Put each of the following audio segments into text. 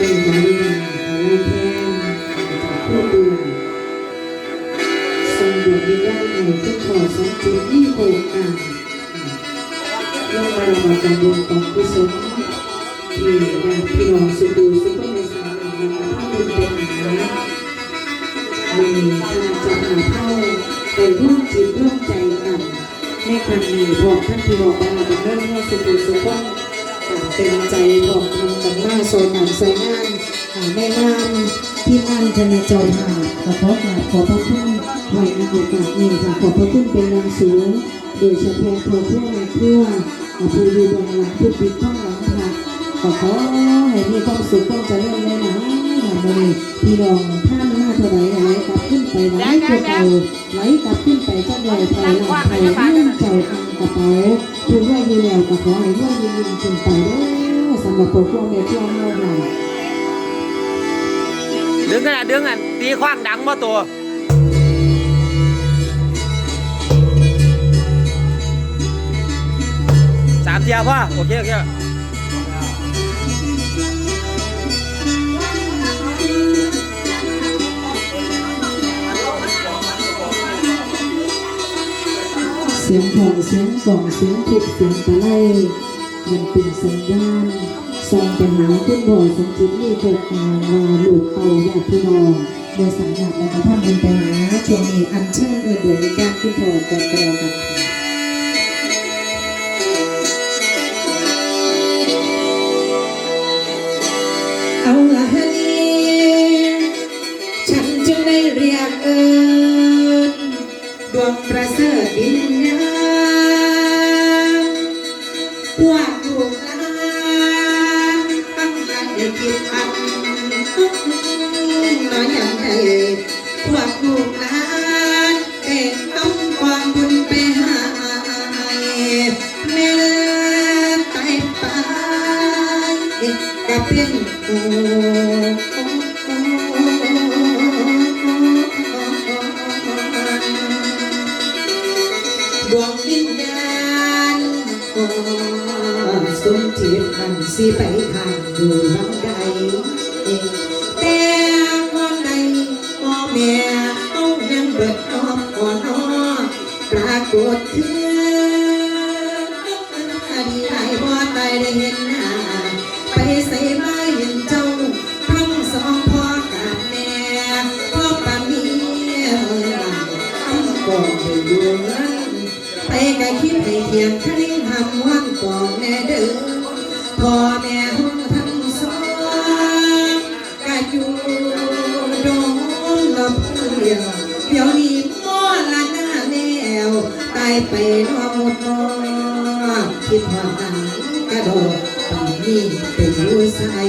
เป็นบริวารของแทนผู้ดูทรงบุญวิญญาณในทุกขอสมจิตที่โอกาสลงมาระบาดกันบุญของกุศลที่ญาติพี่น้องสุดูสุขในสายนำมาทำบุญเป็นหาวันนี้ท่านจะหาเท่าไปร่วมจิตร่วมใจกันในครั้งนี้บอกท่านที่บอกว่าเป็นเรื่องให้สุขุสุขคนต่าง เต็มใจบอกทำกันมาโซนหนังสวยงามหาแม่งามที่ท่านจะในเจ้าภาพขอพระาขอพระคุณไว้ในโอกาสนี้ค่ะขอพระคุณเป็นอย่างสูง โดยเฉพาะพอพวกในครัวผู้อยู่เบื้องหลังผู้ปิดข้องหลังค่ะขอขอให้มีความสุขความเจริญในหนาอย่างนี้พี่น้องท่านหน้าเท่าไหร่ไหลกลับขึ้นไปไหลตัวเก่าไหลกลับขึ้นไปจังเลยไทยหลังไทยเงื่อนเจ้าอังกระเป๋า ผู้ว่วยมีแล้วก็ขอให้ว่วยืนยืนขึ้นไปเด้อสำหรับพวกพวกในครัวเมื่อไหร่ดึงกันอะดึงอะตีคว้างดังมาตัวสามเทียพ่อโอเคโอเค สียงของเสียงกล่องเสียงทุบเสียงตะไลมันเป็นสัญญาณส่งไปหาคุณบ่อสมจิตนี่เกิดมาว่าลูกเต่าญาติพี่น้องโดยสำนักและกระทั่งเป็นไปหาช่วงนี้อันเชิญเอิดเดือนในการขึ้นพอก่อนกระกันค่เอาละฮะนี่ฉันจึงได้เรียกเอิญดวงประ วกลูกหลานแต่ต้องความบุญไปหาแม่ตายไปก็เป็นโอ้ดวงวิญญาณโอ้สมจิตอันสิไปทางอยู่ลำใดแต่ ได้เห็นหน้าไปใส่มาเห็นเจ้าทั้งสองพ่อกับแม่พ่อปามีทั้งก่อนได้อยู่นั้นไปก็คิดให้เทียงคลิ้งหำวันก่อนแน่เด้อพ่อแม่ ไปนอหมดนอคิดว่าหนังกระโดดตอนนี้เป็นผู้ใส่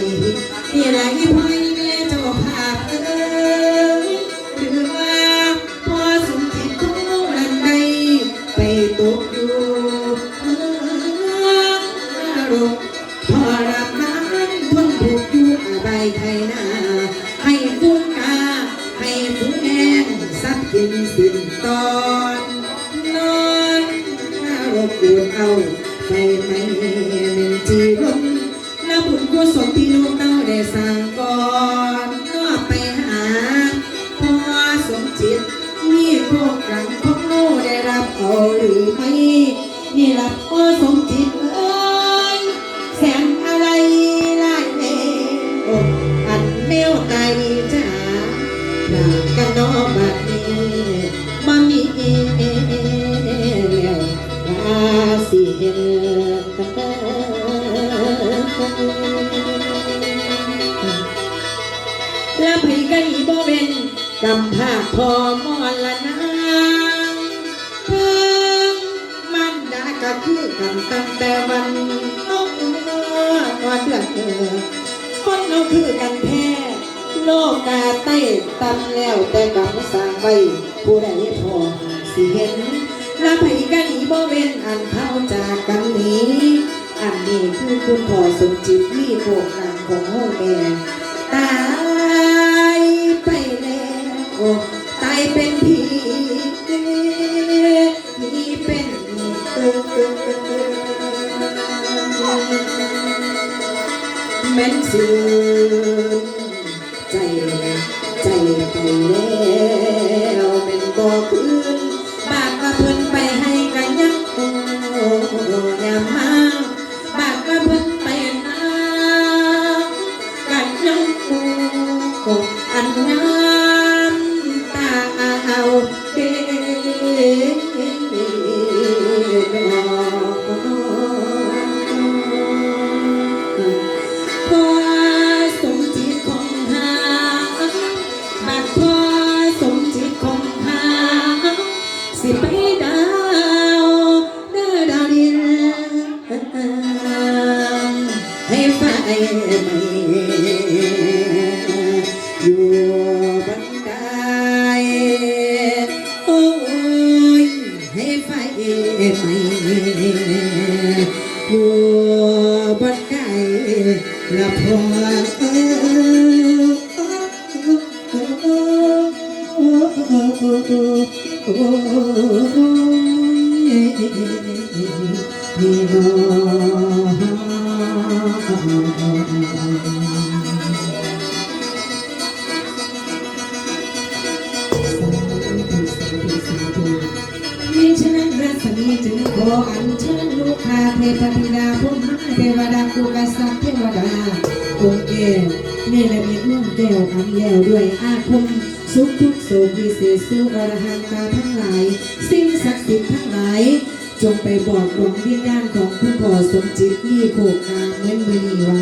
นี่แหละที่พ่อแม่เจ้าภาพเอ้ยหรือว่าพอสมจิตของนันใดไปตกอยู่เมืองนรกทรมานทนทุกข์อยู่อะไรไทยนาให้ฟุ้งกาให้ฟุ้งแห้งสับกินสิ้นตอนนอ บกวนเอาไปไม่หนึ่งจีรมและบุญกุศลที่ลูกเต้าได้สร้าง กำภาพพอมอละนางเพิ่งมันดาก็คือกันตั้งแต่วันนกวันเดือนเออคนเราคือกันแท้โลกาใต้ตำแล้วแต่กำสร้างไว้ผู้ใดพอสิเห็นและไผก็อีบ่เป็นอันเข้าจากกันนี้อันนี้คือคุณพ่อสมจิตมีโครงการของห้องแม่ตา ตายเป็นผีผีเป็นแม่นสื่อใจใจไปแล้ว quay mùa bắt cày là hoa Oh, ออัญเชิญลูกคาเทพธิดาพุ่มห้เทวดากุกษัตริย์เทวดาองค์แก้วเนรมิตเมืองแก้วอันแล้วด้วยอาคมสุขทุกโศกวิเศษสู่อรหันตาทั้งหลาย สิ่งศักดิ์สิทธิ์ทั้งหลาย จงไปบอกดวงวิญญาณของผู้พ่อสมจิตนี่โคกาเมือมือนีว่า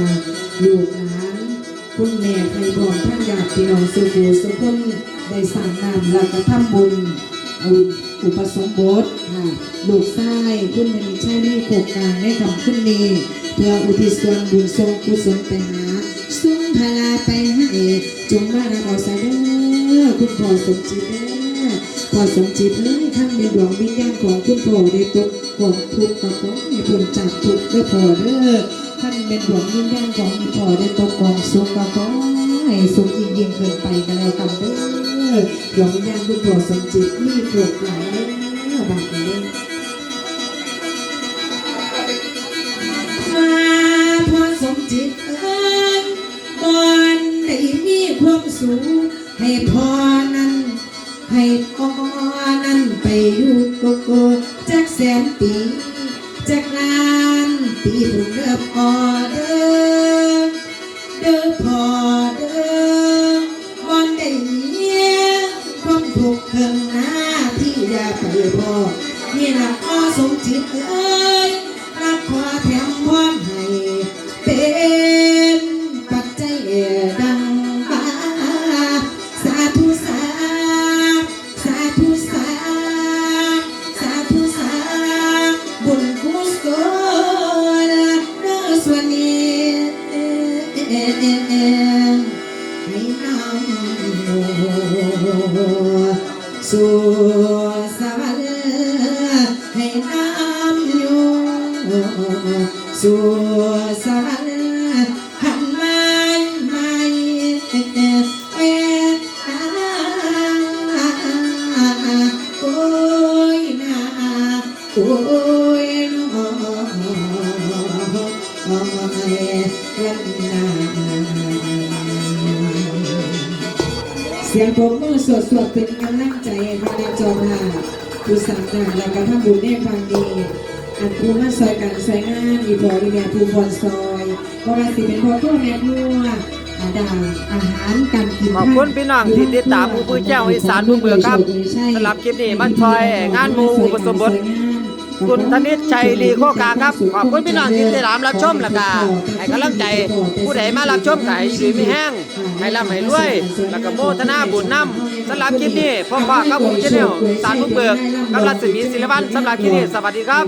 ลูกหลานคุณแม่ไทยบอกท่านญาติพี่น้องสุขุสุขคนได้สั่งนามแล้วก็ทำบุญอุปสมบทค่ะ ลูกชายคุณมณีชัยนี่โคกางได้ทำขึ้นนี้เพื่ออุทิศส่วนบุญทรงกุศลไปหาสุนทราไปให้จงมารับเอาใส่เด้อคุณพ่อสมจิตเด้อพ่อสมจิตเลยท่านในดวงวิญญาณของคุณพ่อได้ตกกองทุกข์กับผมให้พ้นจากทุกข์เด้พ่อเด้อท่านเป็นดวงวิญญาณของพ่อได้ตกกองสุขก็ขอให้สุขยิ่งยิ่งขึ้นไปกันแล้วกันเด้อดวงวิญญาณคุณพ่อสมจิตมีโปรดหลาย สุขให้พ่อนั้นให้พ่อนั้นไปอยู่โกโกจักแสนปีจากงานปีพุ่งเด้อพอเด้อเด้อพอเด้อบอนได้เมียความถูกข์เครื่องหน้าที่อย่าไปพอนี่นะพ่อสมจิตเอ้ยรับพอแถม ให้นำสู่สวรรค์ให้นำอยู่สู่สวรรค์ สียงปรบมือสดสดๆเป็นกำลังใจให้พระเดชจอมหาผู้สั่งงานและการทำบุญในครั้งนี้อันผู้มาซอยกันซอยงานอีพอดีแม่ผู้พรซอยเพราะว่าสิเป็นพ่อพ่อแม่นัวอาดาอาหารการกินขอบคุณพี่น้องที่ติดตามผู้ปื้อเจ้าอีสานผู้เบือครับสำหรับคลิปนี้มันซอยงานหมู่อุปสมบท คุณธนิตชัยลีโคกาครับ ขอบคุณพี่น้องที่ติดตามรับชมแล้วก็ให้กำลังใจผู้ใดมารับชมไก่หรือไม่แห้งให้ร่ำให้รวย แล้วก็โมทนาบุญนำสำหรับคลิปนี้พ่อพ่อครับผมเจเนลสารบุกเบิกกำลังสมีศิลปันสำหรับคลิปนี้สวัสดีครับ